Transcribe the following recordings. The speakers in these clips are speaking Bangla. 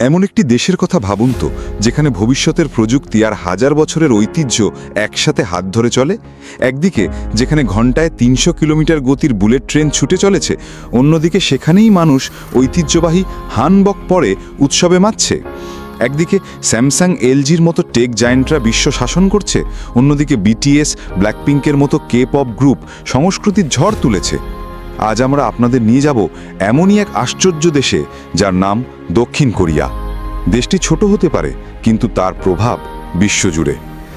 এমন একটি দেশের কথা ভাবুন তো, যেখানে ভবিষ্যতের প্রযুক্তি আর হাজার বছরের ঐতিহ্য একসাথে হাত ধরে চলে। একদিকে, যেখানে ঘন্টায় তিনশো কিলোমিটার গতির বুলেট ট্রেন ছুটে চলেছে, অন্যদিকে সেখানেই মানুষ ঐতিহ্যবাহী হানবক পরে উৎসবে মাতছে। একদিকে, স্যামসাং এলজির মতো টেক জায়েন্টরা বিশ্ব শাসন করছে, অন্যদিকে বিটিএস, ব্ল্যাকপিঙ্কের মতো কে পপ গ্রুপ সংস্কৃতির ঝড় তুলেছে। আজ আমরা আপনাদের নিয়ে যাব এমনই এক আশ্চর্য দেশে, যার নাম দক্ষিণ কোরিয়া। দেশটি ছোট হতে পারে, কিন্তু তার প্রভাব বিশ্বজুড়ে।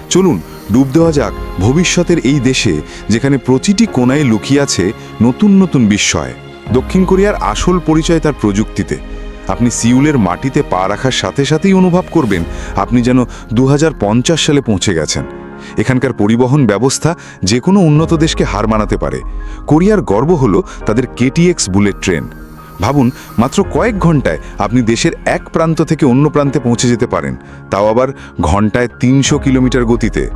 চলুন, ডুব দেওয়া যাক ভবিষ্যতের এই দেশে, যেখানে প্রতিটি কোনায় লুকিয়ে আছে নতুন নতুন বিস্ময়। দক্ষিণ কোরিয়ার আসল পরিচয় তার প্রযুক্তিতে। আপনি সিউলের মাটিতে পা রাখার সাথে সাথেই অনুভব করবেন, আপনি যেন দু হাজার পঞ্চাশ সালে পৌঁছে গেছেন। এখানকার পরিবহন ব্যবস্থা যে কোনো উন্নত দেশকে হার মানাতে পারে। কোরিয়ার গর্ব হলো তাদের কেটিএক্স বুলেট ট্রেন। ভাবুন, মাত্র কয়েক ঘন্টায় আপনি দেশের এক প্রান্ত থেকে অন্য প্রান্তে পৌঁছে যেতে পারেন। তাও আবার ঘন্টায় তিনশো কিলোমিটার গতিতে।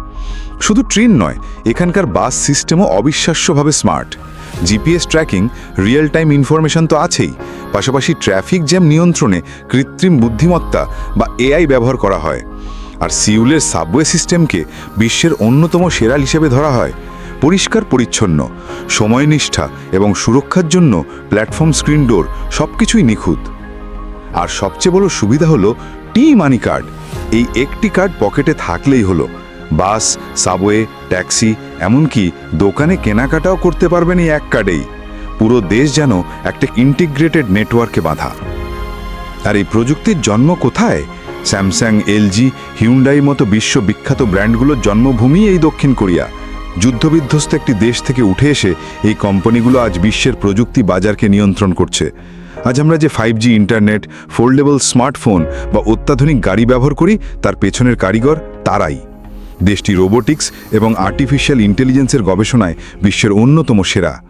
শুধু ট্রেন নয়, এখানকার বাস সিস্টেমও অবিশ্বাস্যভাবে smart. GPS tracking real time information তো আছেই। পাশাপাশি ট্রাফিক জ্যাম নিয়ন্ত্রণে কৃত্রিম বুদ্ধিমত্তা বা এআই ব্যবহার করা হয়। আর সিউলের সাবওয়ে সিস্টেমকে বিশ্বের অন্যতম সেরা হিসেবে ধরা হয়। পরিষ্কার, পরিচ্ছন্ন, সময়নিষ্ঠা এবং সুরক্ষার জন্য প্ল্যাটফর্ম স্ক্রিন ডোর সব কিছুই নিখুঁত। আর সবচেয়ে বড় সুবিধা হলো টি মানি কার্ড। এই একটি কার্ড পকেটে থাকলেই হলো। বাস, সাবওয়ে, ট্যাক্সি, এমনকি দোকানে কেনাকাটাও করতে পারবেন এই এক কার্ডেই। পুরো দেশ যেন একটা ইন্টিগ্রেটেড নেটওয়ার্কে বাঁধা। আর এই প্রযুক্তির জন্ম কোথায়? স্যামসাং, এলজি, হিউন্ডাই মতো বিশ্ববিখ্যাত ব্র্যান্ডগুলোর জন্মভূমি এই দক্ষিণ কোরিয়া। যুদ্ধবিধ্বস্ত একটি দেশ থেকে উঠে এসে এই কোম্পানিগুলো আজ বিশ্বের প্রযুক্তি বাজারকে নিয়ন্ত্রণ করছে। আজ আমরা যে five G internet, foldable smartphone বা অত্যাধুনিক গাড়ি ব্যবহার করি, তার পেছনের কারিগর তারাই। দেশটি রোবোটিক্স এবং আর্টিফিশিয়াল ইন্টেলিজেন্সের গবেষণায় বিশ্বের অন্যতম সেরা।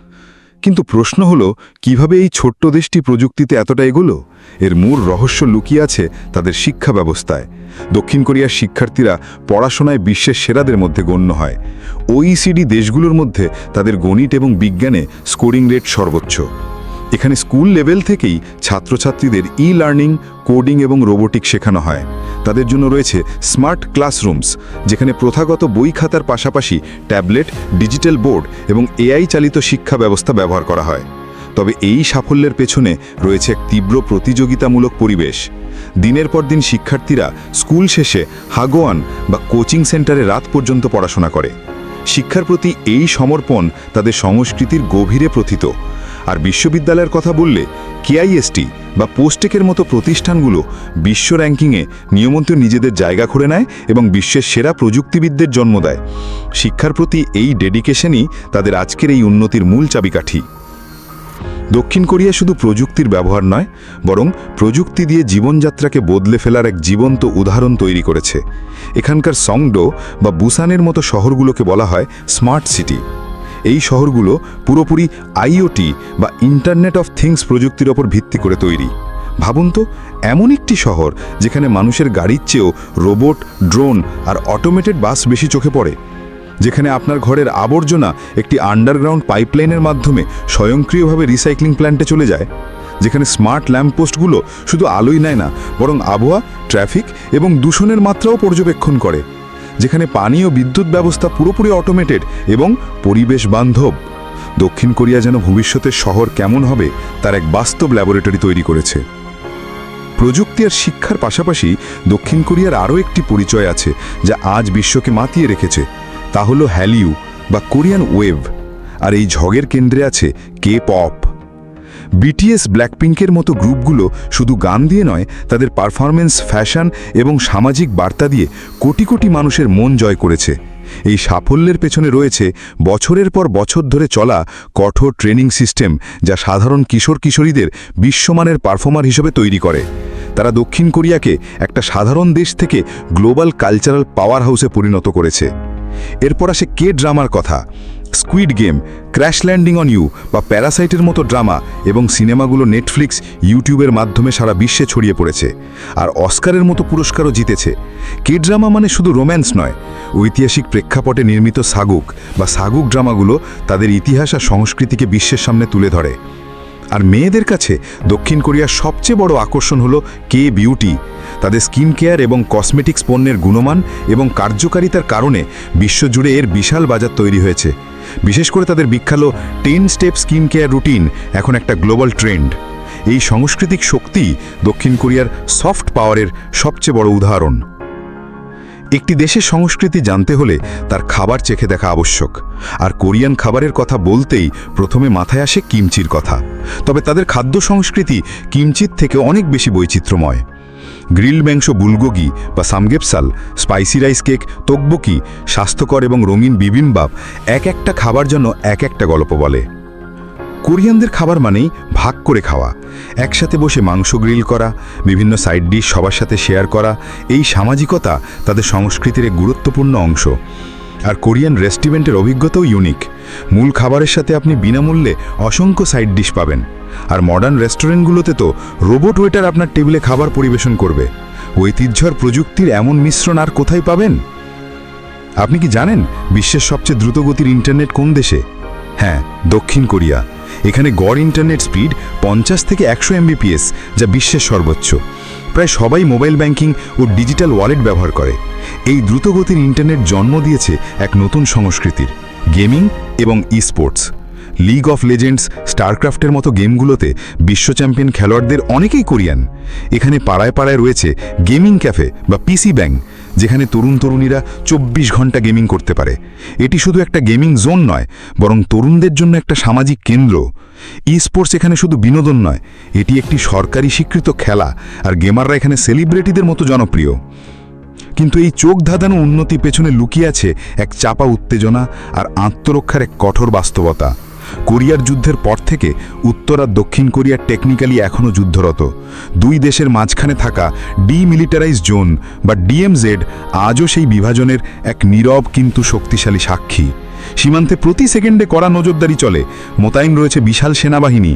কিন্তু প্রশ্ন হলো, কীভাবে এই ছোট্ট দেশটি প্রযুক্তিতে এতটা এগোলো? এর মূল রহস্য লুকিয়ে আছে তাদের শিক্ষা ব্যবস্থায়। দক্ষিণ কোরিয়ার শিক্ষার্থীরা পড়াশোনায় বিশ্বের সেরাদের মধ্যে গণ্য হয়। ওইসিডি দেশগুলোর মধ্যে তাদের গণিত এবং বিজ্ঞানে স্কোরিং রেট সর্বোচ্চ। এখানে স্কুল লেভেল থেকেই ছাত্রছাত্রীদের ই লার্নিং কোডিং এবং রোবোটিক শেখানো হয়। তাদের জন্য রয়েছে স্মার্ট ক্লাসরুমস যেখানে প্রথাগত বই খাতার পাশাপাশি ট্যাবলেট, ডিজিটাল বোর্ড এবং এআই চালিত শিক্ষা ব্যবস্থা ব্যবহার করা হয়। তবে এই সাফল্যের পেছনে রয়েছে এক তীব্র প্রতিযোগিতামূলক পরিবেশ। দিনের পর দিন শিক্ষার্থীরা স্কুল শেষে হাগোয়ান বা কোচিং সেন্টারে রাত পর্যন্ত পড়াশোনা করে। শিক্ষার প্রতি এই সমর্পণ তাদের সংস্কৃতির গভীরে প্রথিত। আর বিশ্ববিদ্যালয়ের কথা বললে কেআইএসটি বা পোস্টেকের মতো প্রতিষ্ঠানগুলো বিশ্ব র্যাঙ্কিংয়ে নিয়মিত নিজেদের জায়গা করে নেয় এবং বিশ্বের সেরা প্রযুক্তিবিদদের জন্ম দেয়। শিক্ষার প্রতি এই ডেডিকেশনই তাদের আজকের এই উন্নতির মূল চাবিকাঠি। দক্ষিণ কোরিয়া শুধু প্রযুক্তির ব্যবহার নয়, বরং প্রযুক্তি দিয়ে জীবনযাত্রাকে বদলে ফেলার এক জীবন্ত উদাহরণ তৈরি করেছে। এখানকার সংডো বা বুসানের মতো শহরগুলোকে বলা হয় স্মার্ট সিটি। এই শহরগুলো পুরোপুরি আইওটি বা ইন্টারনেট অফ থিংস প্রযুক্তির ওপর ভিত্তি করে তৈরি। ভাবুন তো, এমন একটি শহর যেখানে মানুষের গাড়ির চেয়েও রোবট, ড্রোন আর অটোমেটেড বাস বেশি চোখে পড়ে, যেখানে আপনার ঘরের আবর্জনা একটি আন্ডারগ্রাউন্ড পাইপলাইনের মাধ্যমে স্বয়ংক্রিয়ভাবে রিসাইক্লিং প্ল্যান্টে চলে যায়, যেখানে স্মার্ট ল্যাম্পপোস্টগুলো শুধু আলোই নেয় না, বরং আবহাওয়া ট্রাফিক এবং দূষণের মাত্রাও পর্যবেক্ষণ করে। যেখানে পানি ও বিদ্যুৎ ব্যবস্থা পুরোপুরি অটোমেটেড এবং পরিবেশ বান্ধব। দক্ষিণ কোরিয়া যেন ভবিষ্যতের শহর কেমন হবে, তার এক বাস্তব ল্যাবরেটরি তৈরি করেছে। প্রযুক্তি আর শিক্ষার পাশাপাশি দক্ষিণ কোরিয়ার আরও একটি পরিচয় আছে, যা আজ বিশ্বকে মাতিয়ে রেখেছে। তা হল হ্যালিউ বা কোরিয়ান ওয়েভ। আর এই ঝগের কেন্দ্রে আছে কে পপ বিটিএস ব্ল্যাকপিঙ্কের মতো গ্রুপগুলো শুধু গান দিয়ে নয়, তাদের পারফরমেন্স ফ্যাশন এবং সামাজিক বার্তা দিয়ে কোটি কোটি মানুষের মন জয় করেছে। এই সাফল্যের পেছনে রয়েছে বছরের পর বছর ধরে চলা কঠোর ট্রেনিং সিস্টেম যা সাধারণ কিশোর কিশোরীদের বিশ্বমানের পারফর্মার হিসেবে তৈরি করে। তারা দক্ষিণ কোরিয়াকে একটা সাধারণ দেশ থেকে গ্লোবাল কালচারাল পাওয়ার হাউসে পরিণত করেছে। এরপর আসে কে ড্রামার কথা। Squid game crash landing on you বা প্যারাসাইটের মতো ড্রামা এবং সিনেমাগুলো নেটফ্লিক্স ইউটিউবের মাধ্যমে সারা বিশ্বে ছড়িয়ে পড়েছে। আর অস্কারের মতো পুরস্কারও জিতেছে। কে ড্রামা মানে শুধু রোম্যান্স নয়, ঐতিহাসিক প্রেক্ষাপটে নির্মিত সাগুক বা সাগুক ড্রামাগুলো তাদের ইতিহাস আর সংস্কৃতিকে বিশ্বের সামনে তুলে ধরে। আর মেয়েদের কাছে দক্ষিণ কোরিয়ার সবচেয়ে বড় আকর্ষণ হলো কে বিউটি তাদের স্কিন কেয়ার এবং কসমেটিক্স পণ্যের গুণমান এবং কার্যকারিতার কারণে বিশ্বজুড়ে এর বিশাল বাজার তৈরি হয়েছে। বিশেষ করে তাদের বিখ্যাত ten step skin care routine এখন একটা গ্লোবাল ট্রেন্ড এই সাংস্কৃতিক শক্তি দক্ষিণ কোরিয়ার সফট পাওয়ারের সবচেয়ে বড় উদাহরণ। একটি দেশের সংস্কৃতি জানতে হলে তার খাবার চেখে দেখা আবশ্যক। আর কোরিয়ান খাবারের কথা বলতেই প্রথমে মাথায় আসে কিমচির কথা। তবে তাদের খাদ্য সংস্কৃতি কিমচির থেকে অনেক বেশি বৈচিত্র্যময়। গ্রিল মাংস বুলগোগি বা samgyeopsal, spicy rice cake, tteokbokki, স্বাস্থ্যকর এবং রঙিন বিবিম্বাপ এক একটা খাবার জন্য এক একটা গল্প বলে। কোরিয়ানদের খাবার মানেই ভাগ করে খাওয়া। একসাথে বসে মাংস গ্রিল করা, বিভিন্ন সাইড ডিশ সবার সাথে শেয়ার করা, এই সামাজিকতা তাদের সংস্কৃতির এক গুরুত্বপূর্ণ অংশ। আর কোরিয়ান রেস্টুরেন্টের অভিজ্ঞতাও ইউনিক। মূল খাবারের সাথে আপনি বিনামূল্যে অসংখ্য সাইড ডিশ পাবেন। আর মডার্ন রেস্টুরেন্টগুলোতে তো রোবট ওয়েটার আপনার টেবিলে খাবার পরিবেশন করবে। ঐতিহ্যর প্রযুক্তির এমন মিশ্রণ আর কোথায় পাবেন? আপনি কি জানেন বিশ্বের সবচেয়ে দ্রুতগতির ইন্টারনেট কোন দেশে? হ্যাঁ দক্ষিণ কোরিয়া। এখানে গড় ইন্টারনেট স্পিড পঞ্চাশ থেকে একশো এমবিপিএস যা বিশ্বের সর্বোচ্চ। প্রায় সবাই মোবাইল ব্যাংকিং ও ডিজিটাল ওয়ালেট ব্যবহার করে। এই দ্রুতগতির ইন্টারনেট জন্ম দিয়েছে এক নতুন সংস্কৃতির। গেমিং এবং ইস্পোর্টস। লিগ অফ লেজেন্ডস স্টারক্রাফটের মতো গেমগুলোতে বিশ্ব চ্যাম্পিয়ন খেলোয়াড়দের অনেকেই কোরিয়ান। এখানে পাড়ায় পাড়ায় রয়েছে গেমিং ক্যাফে বা পিসি ব্যাং, যেখানে তরুণ তরুণীরা চব্বিশ ঘণ্টা গেমিং করতে পারে। এটি শুধু একটা গেমিং জোন নয়, বরং তরুণদের জন্য একটা সামাজিক কেন্দ্র। ই স্পোর্টস এখানে শুধু বিনোদন নয়, এটি একটি সরকারি স্বীকৃত খেলা, আর গেমাররা এখানে সেলিব্রিটিদের মতো জনপ্রিয়। কিন্তু এই চোখ ধাঁধানো উন্নতি পেছনে লুকিয়ে আছে এক চাপা উত্তেজনা আর আত্মরক্ষার এক কঠোর বাস্তবতা। কোরিয়ার যুদ্ধের পর থেকে উত্তর আর দক্ষিণ কোরিয়া টেকনিক্যালি এখনও যুদ্ধরত। দুই দেশের মাঝখানে থাকা ডিমিলিটারাইজ জোন বা ডিএমজেড আজও সেই বিভাজনের এক নীরব কিন্তু শক্তিশালী সাক্ষী। সীমান্তে প্রতি সেকেন্ডে কড়া নজরদারি চলে। মোতায়েন রয়েছে বিশাল সেনাবাহিনী।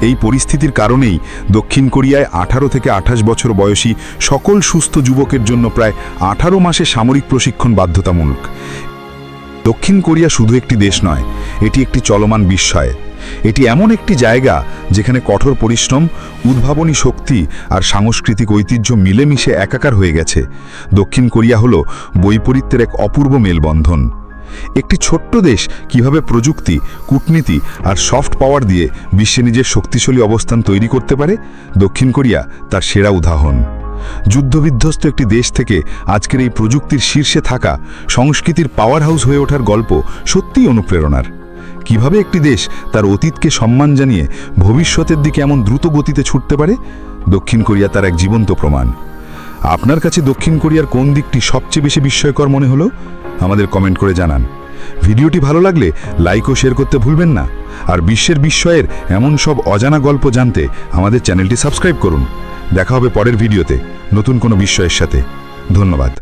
এই পরিস্থিতির কারণেই দক্ষিণ কোরিয়ায় আঠারো থেকে আঠাশ বছর বয়সী সকল সুস্থ যুবকের জন্য প্রায় আঠারো মাসে সামরিক প্রশিক্ষণ বাধ্যতামূলক। দক্ষিণ কোরিয়া শুধু একটি দেশ নয়, এটি একটি চলমান বিস্ময়। এটি এমন একটি জায়গা যেখানে কঠোর পরিশ্রম, উদ্ভাবনী শক্তি আর সাংস্কৃতিক ঐতিহ্য মিলেমিশে একাকার হয়ে গেছে। দক্ষিণ কোরিয়া হল বৈপরীত্যের এক অপূর্ব মেলবন্ধন। একটি ছোট্ট দেশ কীভাবে প্রযুক্তি, কূটনীতি আর সফট পাওয়ার দিয়ে বিশ্বে নিজের শক্তিশালী অবস্থান তৈরি করতে পারে? দক্ষিণ কোরিয়া তার সেরা উদাহরণ। যুদ্ধবিধ্বস্ত একটি দেশ থেকে আজকের এই প্রযুক্তির শীর্ষে থাকা সংস্কৃতির পাওয়ার হাউস হয়ে ওঠার গল্প সত্যিই অনুপ্রেরণার। কীভাবে একটি দেশ তার অতীতকে সম্মান জানিয়ে ভবিষ্যতের দিকে এমন দ্রুত গতিতে ছুটতে পারে? দক্ষিণ কোরিয়া তার এক জীবন্ত প্রমাণ। আপনার কাছে দক্ষিণ কোরিয়ার কোন দিকটি সবচেয়ে বেশি বিস্ময়কর মনে হলো? আমাদের কমেন্ট করে জানান। ভিডিওটি ভালো লাগলে লাইক ও শেয়ার করতে ভুলবেন না। আর বিশ্বের বিস্ময়ের এমন সব অজানা গল্প জানতে আমাদের চ্যানেলটি সাবস্ক্রাইব করুন। দেখা হবে পরের ভিডিওতে নতুন কোনো বিস্ময়ের সাথে। ধন্যবাদ।